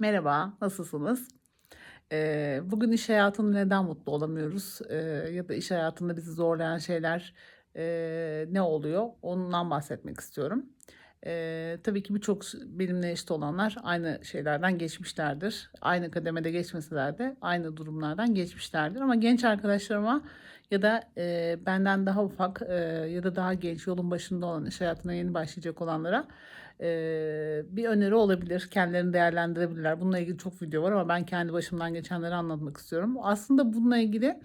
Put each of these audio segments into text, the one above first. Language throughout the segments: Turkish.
Merhaba, nasılsınız? Eee, bugün iş hayatında neden mutlu olamıyoruz? Eee, ya da iş hayatında bizi zorlayan şeyler, eee, ne oluyor? Ondan bahsetmek istiyorum. Eee, tabii ki birçok benimle eşit olanlar aynı şeylerden geçmişlerdir. Aynı kademede geçmeseler de aynı durumlardan geçmişlerdir ama genç arkadaşlarıma ya da, eee, benden daha ufak, eee, ya da daha genç, yolun başında olan, iş hayatına yeni başlayacak olanlara, eee, bir öneri olabilir. Kendilerini değerlendirebilirler. Bununla ilgili çok video var ama ben kendi başımdan geçenleri anlatmak istiyorum. Aslında bununla ilgili,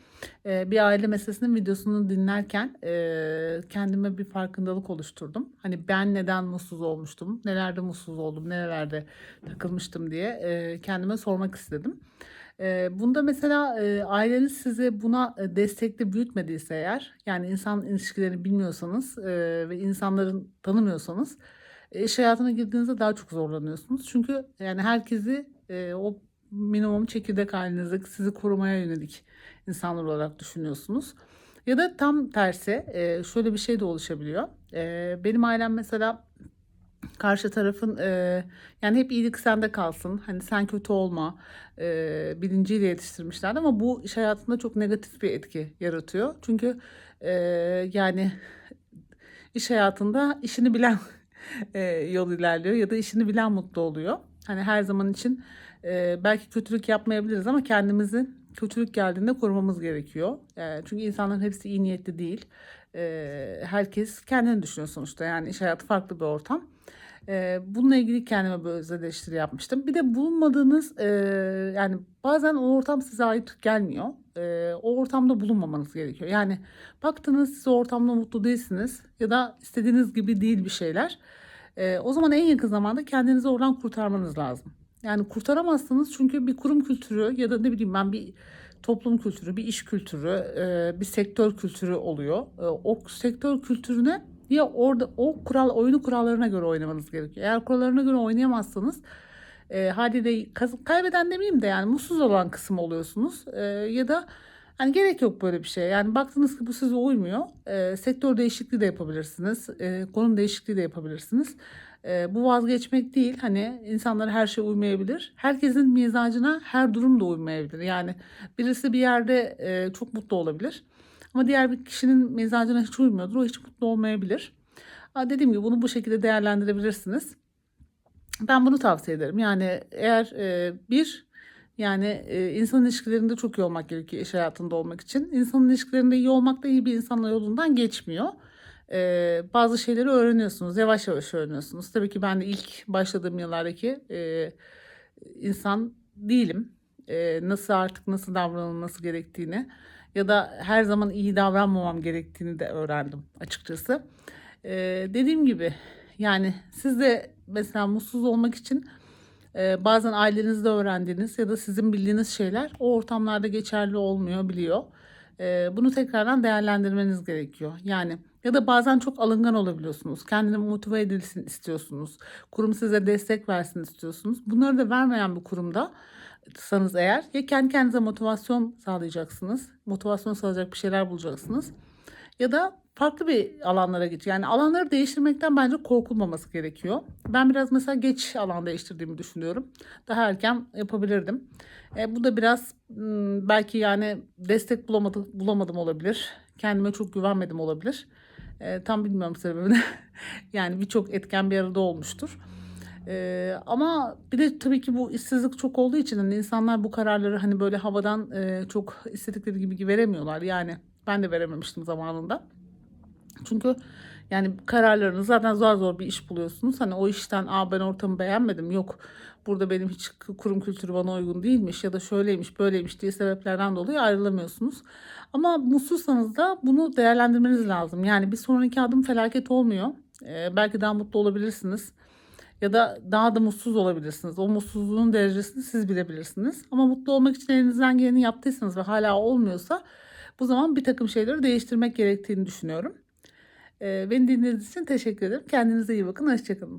eee, bir aile meselesinin videosunu dinlerken, eee, kendime bir farkındalık oluşturdum. Hani ben neden mutsuz olmuştum, nelerde mutsuz oldum, nerelerde takılmıştım diye, eee, kendime sormak istedim. Eee, bunda mesela, eee, aileniz sizi buna, eee, destekli büyütmediyse eğer, yani insan ilişkilerini bilmiyorsanız, eee, ve insanların tanımıyorsanız, iş hayatına girdiğinizde daha çok zorlanıyorsunuz. Çünkü yani herkesi, eee, o minimum çekirdek ailenizde sizi korumaya yönelik insanlar olarak düşünüyorsunuz. Ya da tam tersi, eee, şöyle bir şey de oluşabiliyor. Eee, benim ailem mesela karşı tarafın, eee, yani hep iyilik sende kalsın, hani sen kötü olma, eee, bilinciyle yetiştirmişlerdi ama bu iş hayatında çok negatif bir etki yaratıyor. Çünkü, eee, yani iş hayatında işini bilen, eee, yol ilerliyor ya da işini bilen mutlu oluyor. Hani her zaman için, eee, belki kötülük yapmayabiliriz ama kendimizi kötülük geldiğinde korumamız gerekiyor. Eee, çünkü insanların hepsi iyi niyetli değil. Eee, herkes kendini düşünüyor sonuçta. Yani iş hayatı farklı bir ortam. Eee, bununla ilgili kendime bir öz yapmıştım. Bir de bulunmadığınız, eee, yani bazen o ortam size ait gelmiyor. Eee, o ortamda bulunmamanız gerekiyor. Yani baktınız siz ortamda mutlu değilsiniz ya da istediğiniz gibi değil bir şeyler. Eee, o zaman en yakın zamanda kendinizi oradan kurtarmanız lazım. Yani kurtaramazsınız çünkü bir kurum kültürü ya da ne bileyim ben bir toplum kültürü, bir iş kültürü, bir sektör kültürü oluyor. O sektör kültürüne ya orada o kural oyunu kurallarına göre oynamanız gerekiyor. Eğer kurallarına göre oynayamazsanız, eee, hâliyle kaz kaybeden demeyeyim de yani mutsuz olan kısım oluyorsunuz. Eee, ya da hani gerek yok böyle bir şeye. Yani baktınız ki bu size uymuyor. Eee, sektör değişikliği de yapabilirsiniz. Eee, konum değişikliği de yapabilirsiniz. Eee, bu vazgeçmek değil. Hani insanlara her şey uymayabilir. Herkesin mizacına her durum da uymayabilir. Yani birisi bir yerde, eee, çok mutlu olabilir ama diğer bir kişinin mizacına hiç uymuyordur. O hiç mutlu olmayabilir. Dediğim gibi bunu bu şekilde değerlendirebilirsiniz. Ben bunu tavsiye ederim. Yani eğer, eee, bir yani, eee, insan ilişkilerinde çok iyi olmak gerekiyor iş hayatında olmak için. İnsan ilişkilerinde iyi olmak da iyi bir insanla yolundan geçmiyor. Eee, bazı şeyleri öğreniyorsunuz. Yavaş yavaş öğreniyorsunuz. Tabii ki ben de ilk başladığım yıllardaki, eee, insan değilim. Eee, nasıl artık nasıl davranılması gerektiğini ya da her zaman iyi davranmamam gerektiğini de öğrendim açıkçası. Eee, dediğim gibi yani siz de mesela mutsuz olmak için, eee, bazen ailenizde öğrendiğiniz ya da sizin bildiğiniz şeyler o ortamlarda geçerli olmayabiliyor. Bunu tekrardan değerlendirmeniz gerekiyor. Yani ya da bazen çok alıngan olabiliyorsunuz. Kendini motive edilsin istiyorsunuz. Kurum size destek versin istiyorsunuz. Bunları da vermeyen bir kurumda sanız eğer ya kendi kendinize motivasyon sağlayacaksınız. Motivasyon sağlayacak bir şeyler bulacaksınız. Ya da farklı bir alanlara git yani alanları değiştirmekten bence korkulmaması gerekiyor. Ben biraz mesela geç alan değiştirdiğimi düşünüyorum. Daha erken yapabilirdim. Eee, bu da biraz, belki yani destek bulamadı bulamadım olabilir. Kendime çok güvenmedim olabilir. Eee, tam bilmiyorum sebebini. Yani birçok etken bir arada olmuştur. Eee, ama bir de tabii ki bu işsizlik çok olduğu için hani insanlar bu kararları hani böyle havadan, eee, çok istedikleri gibi veremiyorlar. Yani ben de verememiştim zamanında. Çünkü yani kararlarını zaten zar zor bir iş buluyorsunuz. Hani o işten "A, ben ortamı beğenmedim. Yok, burada benim hiç kurum kültürü bana uygun değilmiş ya da şöyleymiş, böyleymiş." diye sebeplerden dolayı ayrılamıyorsunuz. Ama mutsuzsanız da bunu değerlendirmeniz lazım. Yani bir sonraki adım felaket olmuyor. Eee, belki daha mutlu olabilirsiniz ya da daha da mutsuz olabilirsiniz. O mutsuzluğun derecesini siz bilebilirsiniz. Ama mutlu olmak için elinizden geleni yaptıysanız ve hâlâ olmuyorsa bu zaman birtakım şeyleri değiştirmek gerektiğini düşünüyorum. Beni dinlediğiniz için teşekkür ederim. Kendinize iyi bakın. Hoşça kalın.